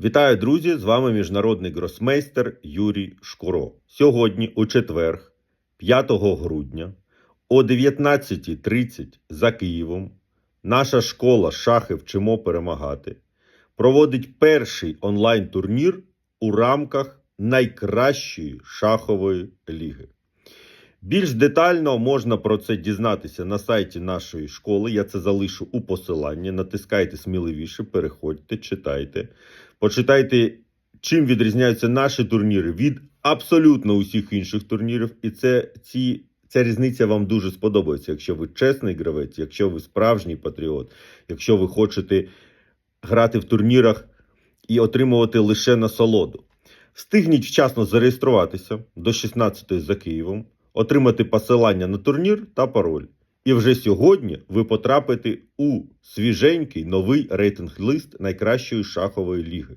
Вітаю, друзі! З вами міжнародний гросмейстер Юрій Шкуро. Сьогодні, у четверг, 5 грудня, о 19.30 за Києвом, наша школа Шахи вчимо перемагати проводить перший онлайн-турнір у рамках найкращої шахової ліги. Більш детально можна про це дізнатися на сайті нашої школи. Я це залишу у посиланні. Натискайте сміливіше, переходьте, читайте. Почитайте, чим відрізняються наші турніри від абсолютно усіх інших турнірів. І це ці. Ця різниця вам дуже сподобається, якщо ви чесний гравець, якщо ви справжній патріот, якщо ви хочете грати в турнірах і отримувати лише насолоду. Встигніть вчасно зареєструватися до 16 за Києвом, отримати посилання на турнір та пароль. І вже сьогодні ви потрапите у свіженький новий рейтинг-лист найкращої шахової ліги.